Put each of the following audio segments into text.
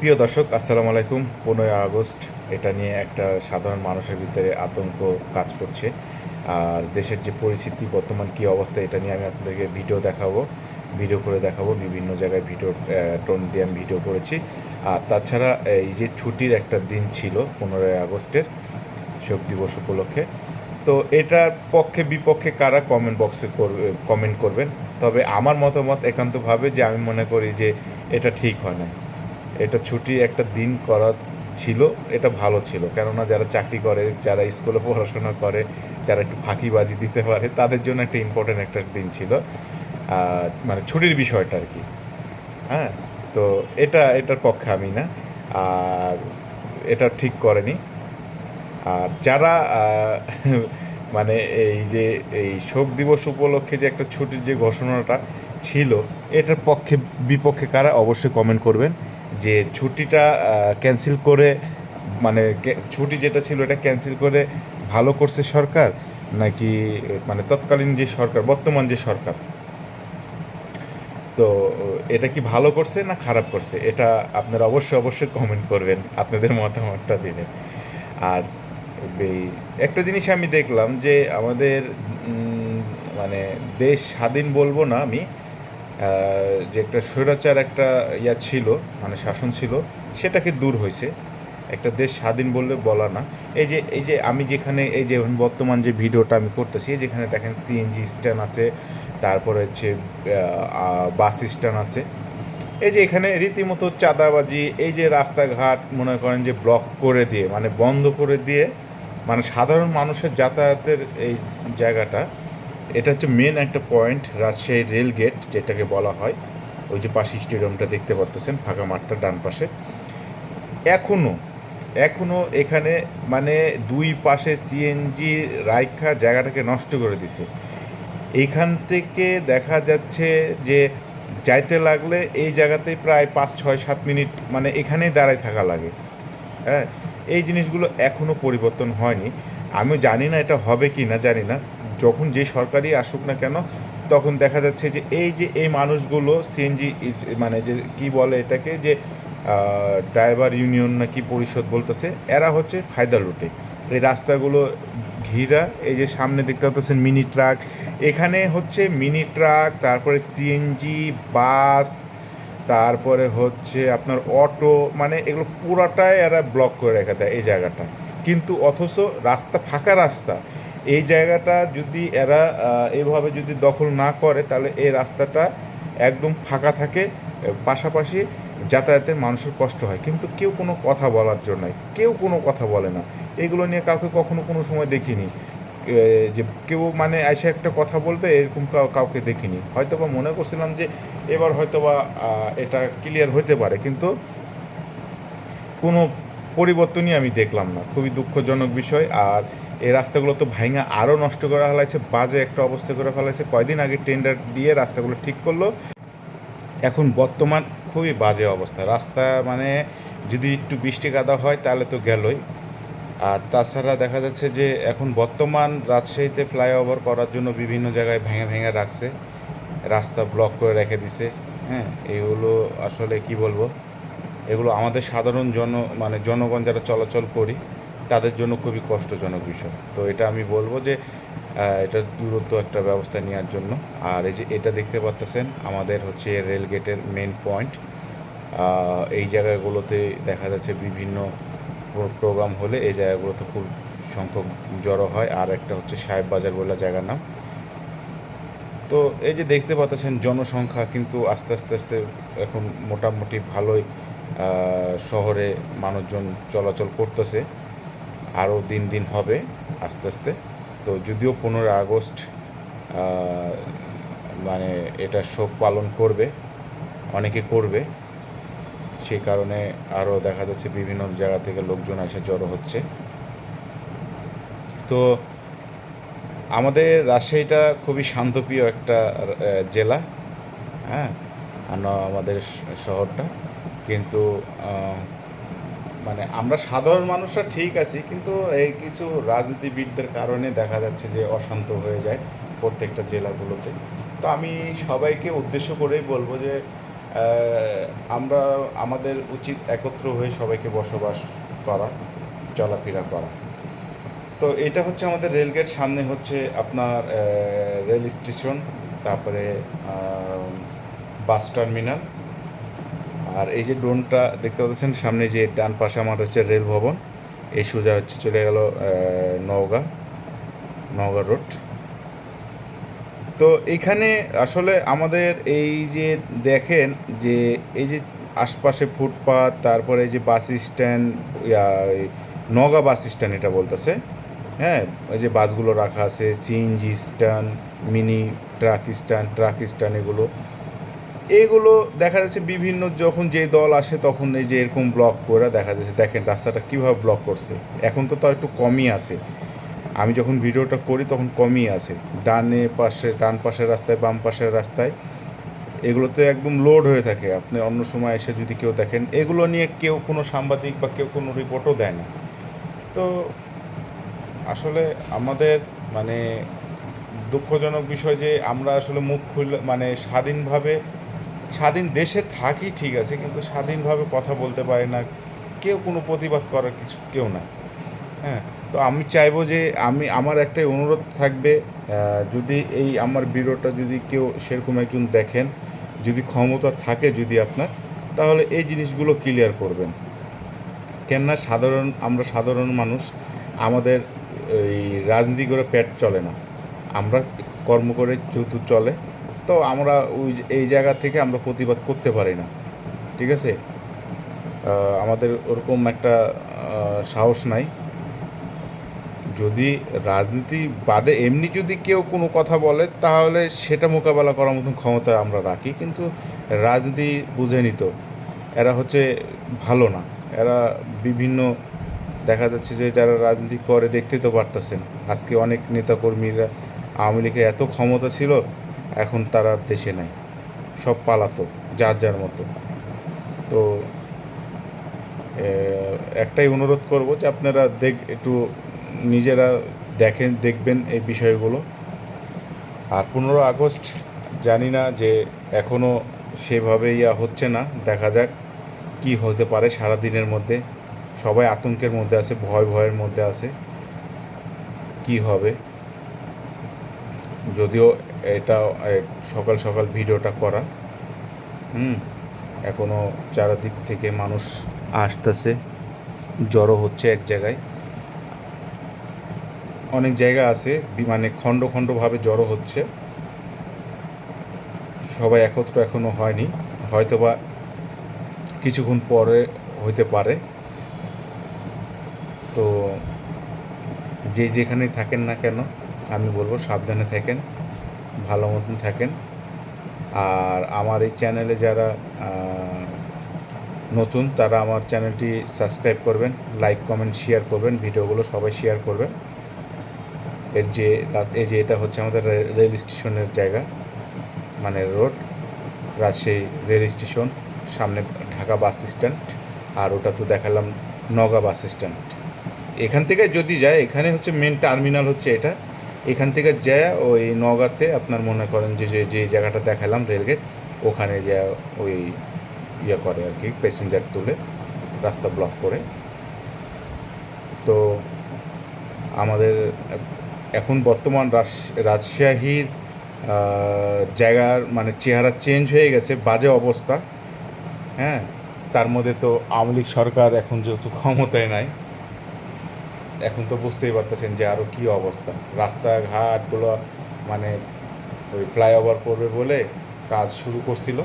প্রিয় দর্শক, আসসালামু আলাইকুম। পনেরোই আগস্ট, এটা নিয়ে একটা সাধারণ মানুষের ভিতরে আতঙ্ক কাজ করছে। আর দেশের যে পরিস্থিতি, বর্তমান কী অবস্থা, এটা নিয়ে আমি আপনাদেরকে ভিডিও দেখাবো, ভিডিও করে দেখাবো, বিভিন্ন জায়গায় ভিডিও টোন দিয়ে আমি ভিডিও করেছি। আর তাছাড়া এই যে ছুটির একটা দিন ছিল পনেরোই আগস্টের, শোক দিবস উপলক্ষে, তো এটার পক্ষে বিপক্ষে কারা কমেন্ট বক্সে করবে কমেন্ট করবেন? তবে আমার মতামত একান্তভাবে যে আমি মনে করি যে এটা ঠিক হয় না এটা ছুটি একটা দিন করা ছিল, এটা ভালো ছিল। কেননা যারা চাকরি করে, যারা স্কুলে পড়াশোনা করে, যারা একটু ফাঁকিবাজি দিতে পারে, তাদের জন্য একটা ইম্পর্টেন্ট একটা দিন ছিল। মানে ছুটির বিষয়টা আর কি। হ্যাঁ তো এটা, এটার পক্ষে আমি না। আর এটা ঠিক করেনি। আর যারা মানে এই যে, এই শোক দিবস উপলক্ষে যে একটা ছুটির যে ঘোষণাটা ছিল, এটার পক্ষে, বিপক্ষে কারা অবশ্যই কমেন্ট করবেন। যে ছুটিটা ক্যান্সেল করে মানে ছুটি যেটা ছিল এটা ক্যান্সেল করে ভালো করছে সরকার নাকি মানে তৎকালীন যে সরকার, বর্তমান যে সরকার? তো, এটা কি ভালো করছে না খারাপ করছে? এটা আপনারা অবশ্যই অবশ্যই কমেন্ট করবেন আপনাদের মতামতটা দিবেন আর একটা জিনিস আমি দেখলাম যে আমাদের মানে দেশ স্বাধীন বলব না আমি যে একটা স্বৈরাচার একটা ইয়া ছিল মানে শাসন ছিল, সেটাকে দূর হয়েছে। একটা দেশ স্বাধীন বললে বলা না। এই যে এই যে আমি যেখানে, এই যে বর্তমান যে ভিডিওটা আমি করতেছি যেখানে দেখেন সিএনজি স্ট্যান্ড আছে, তারপরে হচ্ছে বাস স্ট্যান্ড আছে। এই যে এখানে রীতিমতো চাঁদাবাজি, এই যে রাস্তাঘাট, মনে করেন যে ব্লক করে দিয়ে মানে বন্ধ করে দিয়ে মানে সাধারণ মানুষের যাতায়াতের এই জায়গাটা এটা হচ্ছে মেন একটা পয়েন্ট রাজশাহী রেল গেট যেটাকে বলা হয়। ওই যে পাশে স্টেডিয়ামটা দেখতে পারতেছেন, ফাঁকা মাঠটা ডান পাশে। এখনও এখনও এখানে মানে দুই পাশে সিএনজি রাইখা জায়গাটাকে নষ্ট করে দিছে। এইখান থেকে দেখা যাচ্ছে যে যাইতে লাগলে এই জায়গাতেই প্রায় পাঁচ, ছয়, সাত মিনিট মানে এখানেই দাঁড়ায় থাকা লাগে। হ্যাঁ এই জিনিসগুলো এখনও পরিবর্তন হয়নি। আমি জানি না এটা হবে কি না জানি না। যখন যে সরকারই আসুক না কেন, তখন দেখা যাচ্ছে যে এই যে এই মানুষগুলো সিএনজি মানে যে কি বলে এটাকে যে ড্রাইভার ইউনিয়ন না কি পরিষদ বলতেছে, এরা হচ্ছে ফায়দা লুটে। এই রাস্তাগুলো ঘিরা, এই যে সামনে দেখতে পাচ্ছেন মিনি ট্রাক এখানে হচ্ছে মিনি ট্রাক তারপরে সিএনজি বাস তারপরে হচ্ছে আপনার অটো মানে এগুলো পুরাটাই এরা ব্লক করে রেখে দেয় এই জায়গাটা। কিন্তু অথচ রাস্তা ফাঁকা রাস্তা এই জায়গাটা যদি এরা আহ, এইভাবে যদি দখল না করে তাহলে এই রাস্তাটা একদম ফাঁকা থাকে। পাশাপাশি যাতায়াতে মানুষের কষ্ট হয়। কিন্তু কেউ কোনো কথা বলার জন্য কেউ কোনো কথা বলে না। এগুলো নিয়ে কাউকে কখনো কোনো সময় দেখিনি। যে কেউ মানে এসে একটা কথা বলবে এরকম কাউ- কাউকে দেখিনি। হয়তো বা মনে করছিলাম যে এবার হয়তো বা এটা ক্লিয়ার হতে পারে। কিন্তু কোনো পরিবর্তনই আমি দেখলাম না। খুবই দুঃখজনক বিষয়। আর এই রাস্তাগুলো তো ভাঙা আরও নষ্ট করে ফেলাইছে, বাজে একটা অবস্থা করে ফেলাইছে। কয়দিন আগে টেন্ডার দিয়ে রাস্তাগুলো ঠিক করল। এখন বর্তমান খুবই বাজে অবস্থা। রাস্তা মানে যদি একটু বৃষ্টি কাদা হয় তাহলে তো গেলই। আর তাছাড়া দেখা যাচ্ছে যে এখন বর্তমান রাজশাহীতে ফ্লাইওভার করার জন্য বিভিন্ন জায়গায় ভেঙে ভেঙে রাখছে। রাস্তা ব্লক করে রেখে দিছে। হ্যাঁ এগুলো আসলে কি বলব? এগুলো আমাদের সাধারণ জন মানে জনগণ যারা চলাচল করি, তাদের জন্য খুবই কষ্টজনক বিষয়। তো এটা আমি বলব যে এটা দূরত্ব একটা ব্যবস্থা নেওয়ার জন্য। আর এই যে এটা দেখতে পাচ্তেছেন আমাদের হচ্ছে রেল গেটের মেন পয়েন্ট এই জায়গাগুলোতে দেখা যাচ্ছে বিভিন্ন প্রোগ্রাম হলে এই জায়গাগুলোতে খুব সংখ্যক জড়ো হয়। আর একটা হচ্ছে সাহেব বাজার বলে জায়গার নাম। তো এই যে দেখতে পাচ্ছেন জনসংখ্যা কিন্তু আস্তে আস্তে আস্তে এখন মোটামুটি ভালোই শহরে মানুষজন চলাচল করতেছে, আরও দিন দিন হবে আস্তে আস্তে। তো যদিও পনেরোই আগস্ট মানে এটা শোক পালন করবে, অনেকে করবে, সেই কারণে আরও দেখা যাচ্ছে বিভিন্ন জায়গা থেকে লোকজন এসে জড়ো হচ্ছে। তো আমাদের রাজশাহীটা খুবই শান্তপ্রিয় একটা জেলা হ্যাঁ আমাদের শহরটা। কিন্তু মানে আমরা সাধারণ মানুষরা ঠিক আছি, কিন্তু এই কিছু রাজনীতিবিদদের কারণে দেখা যাচ্ছে যে অশান্ত হয়ে যায় প্রত্যেকটা জেলাগুলোতে। তো আমি সবাইকে উদ্দেশ্য করেই বলব যে আমরা আমাদের উচিত একত্র হয়ে সবাইকে বসবাস করা, চলাফেরা করা। তো এটা হচ্ছে আমাদের রেলগেট, সামনে হচ্ছে আপনার রেল স্টেশন, তারপরে বাস টার্মিনাল। আর এই যে ড্রোনটা দেখতে পাচ্ছেন, সামনে যে ডান পাশে আমার হচ্ছে রেল ভবন, এই সোজা হচ্ছে চলে গেল নওগাঁ নওগাঁ রোড। তো এখানে আসলে আমাদের এই যে দেখেন যে এই যে আশপাশে ফুটপাত, তারপরে এই যে bus stand Naga bus stand এটা বলতেছে হ্যাঁ? ওই যে বাসগুলো রাখা আছে, CNG stand, mini truck stand truck stand এগুলো। এগুলো দেখা যাচ্ছে বিভিন্ন যখন যে দল আসে তখন এই যে এরকম ব্লক করে দেখা যাচ্ছে, দেখেন রাস্তাটা কীভাবে ব্লক করছে। এখন তো তার একটু কমই আছে। আমি যখন ভিডিওটা করি তখন কমই আছে। ডানে পাশে, ডান পাশের রাস্তায়, বাম পাশের রাস্তায় এগুলো তো একদম লোড হয়ে থাকে। আপনি অন্য সময় এসে যদি কেউ দেখেন, এগুলো নিয়ে কেউ কোনো সাংবাদিক বা কেউ কোনো রিপোর্টও দেয় না। তো আসলে আমাদের মানে দুঃখজনক বিষয় যে আমরা আসলে মুখ খুললে মানে স্বাধীনভাবে স্বাধীন দেশে থাকি ঠিক আছে, কিন্তু স্বাধীনভাবে কথা বলতে পারে না। কেউ কোনো প্রতিবাদ করার কিছু, কেউ না। হ্যাঁ তো আমি চাইব যে আমি, আমার একটাই অনুরোধ থাকবে যদি এই আমার ভিডিওটা যদি কেউ সেরকম একজন দেখেন, যদি ক্ষমতা থাকে যদি আপনার, তাহলে এই জিনিসগুলো ক্লিয়ার করবেন। কেননা সাধারণ, আমরা সাধারণ মানুষ, আমাদের এই রাজনীতি করে পেট চলে না। আমরা কর্ম করে যেহেতু চলে তো আমরা ওই এই জায়গা থেকে আমরা প্রতিবাদ করতে পারি না। ঠিক আছে? আমাদের ওরকম একটা সাহস নাই। যদি রাজনীতি বাদে এমনি যদি কেউ কোনো কথা বলে, তাহলে সেটা মোকাবেলা করার মতন ক্ষমতা আমরা রাখি, কিন্তু রাজনীতি বুঝে নিত এরা হচ্ছে ভালো না। এরা বিভিন্ন, দেখা যাচ্ছে যে যারা রাজনীতি করে দেখতে তো পারতেছেন। আজকে অনেক নেতাকর্মীরা আওয়ামী লীগের এত ক্ষমতা ছিল এখন তারা দেশে নাই। সব পালাতো, যার যার মতো। তো একটাই অনুরোধ করব যে আপনারা দেখ, একটু নিজেরা দেখেন, দেখবেন এই বিষয়গুলো। আর পনেরো আগস্ট, জানি না যে এখনও সেভাবে ইয়া হচ্ছে না, দেখা যাক কি হতে পারে সারা দিনের মধ্যে। সবাই আতঙ্কের মধ্যে আছে, ভয় ভয়ের মধ্যে আছে, কি হবে। যদিও এটা সকাল সকাল ভিডিওটা করা। হুম এখনও চারিদিক থেকে মানুষ আসতেছে, জড়ো হচ্ছে এক জায়গায়। অনেক জায়গা আছে মানে খণ্ড খণ্ডভাবে জড়ো হচ্ছে। সবাই একত্র এখনও হয়নি, হয়তোবা কিছুক্ষণ পরে হইতে পারে। তো যে যেখানেই থাকেন না কেন, আমি বলব সাবধানে থাকেন। ভালো মতন থাকেন। আর আমার এই চ্যানেলে যারা নতুন, তারা আমার চ্যানেলটি সাবস্ক্রাইব করবেন, লাইক, কমেন্ট, শেয়ার করবেন, ভিডিওগুলো সবাই শেয়ার করবেন। এর যে, এই যে এটা হচ্ছে আমাদের রেল স্টেশনের জায়গা মানে রোড, রাজশাহী রেল স্টেশন, সামনে ঢাকা বাস স্ট্যান্ড, আর ওটা তো দেখালাম নগা বাস স্ট্যান্ড। এখান থেকে যদি যায়, এখানে হচ্ছে মেন টার্মিনাল হচ্ছে এটা। এখান থেকে যায় ওই নগাতে আপনার মনে করেন যে যে জায়গাটা দেখালাম রেলগেট, ওখানে যা ওই ইয়ে করে আর কি প্যাসেঞ্জার তুলে রাস্তা ব্লক করে। তো আমাদের এখন বর্তমান রাজ- রাজশাহীর জায়গার মানে চেহারা চেঞ্জ হয়ে গেছে, বাজে অবস্থা। হ্যাঁ তার মধ্যে তো আওয়ামী লীগ সরকার এখন যেহেতু ক্ষমতায় নাই এখন তো বুঝতেই পারতেছেন যে আরও কী অবস্থা। রাস্তাঘাটগুলো মানে ওই ফ্লাইওভার করবে বলে কাজ শুরু করছিল।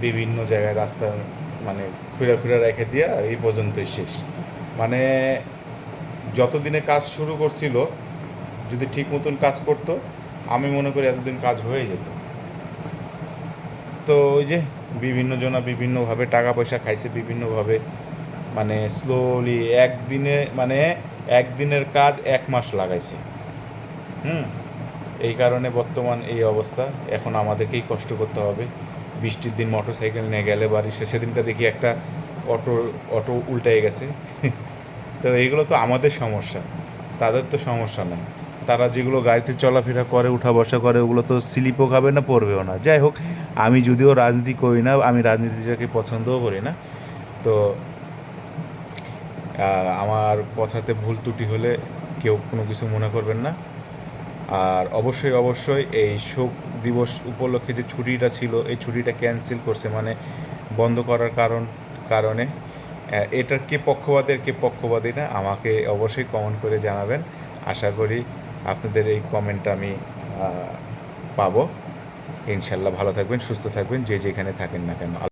বিভিন্ন জায়গায় রাস্তা মানে খুঁড়া খুঁড়া রেখে দিয়া এই পর্যন্তই শেষ। মানে যতদিনে কাজ শুরু করছিল, যদি ঠিক মতন কাজ করতো, আমি মনে করি এতদিন কাজ হয়ে যেত। তো ওই যে বিভিন্ন জনা বিভিন্নভাবে টাকা পয়সা খাইছে, বিভিন্নভাবে মানে স্লোলি একদিনে মানে একদিনের কাজ এক মাস লাগাইছে। হুম? এই কারণে বর্তমান এই অবস্থা। এখন আমাদেরকেই কষ্ট করতে হবে। বৃষ্টির দিন মোটর সাইকেল নিয়ে গেলে বাড়ি সেদিনটা দেখি একটা অটো অটো উল্টে গেছে। তো এইগুলো তো আমাদের সমস্যা। তাদের তো সমস্যা নাই। তারা যেগুলো গাড়িতে চলাফেরা করে, উঠা বসা করে, ওগুলো তো স্লিপও খাবে না পড়বেও না। যাই হোক, আমি যদিও রাজনীতি করি না, আমি রাজনীতিটাকে পছন্দও করি না। তো আমার কথাতে ভুল ত্রুটি হলে কেউ কোনো কিছু মনে করবেন না। আর অবশ্যই অবশ্যই এই শোক দিবস উপলক্ষে যে ছুটিটা ছিল, এই ছুটিটা ক্যান্সেল করছে মানে বন্ধ করার কারণ, কারণে এটার কে পক্ষপাতের, কে পক্ষপাতী না, আমাকে অবশ্যই কমেন্ট করে জানাবেন। আশা করি আপনাদের এই কমেন্টটা আমি পাবো। ইনশাল্লাহ ভালো থাকবেন, সুস্থ থাকবেন, যে যেখানে থাকেন না কেন।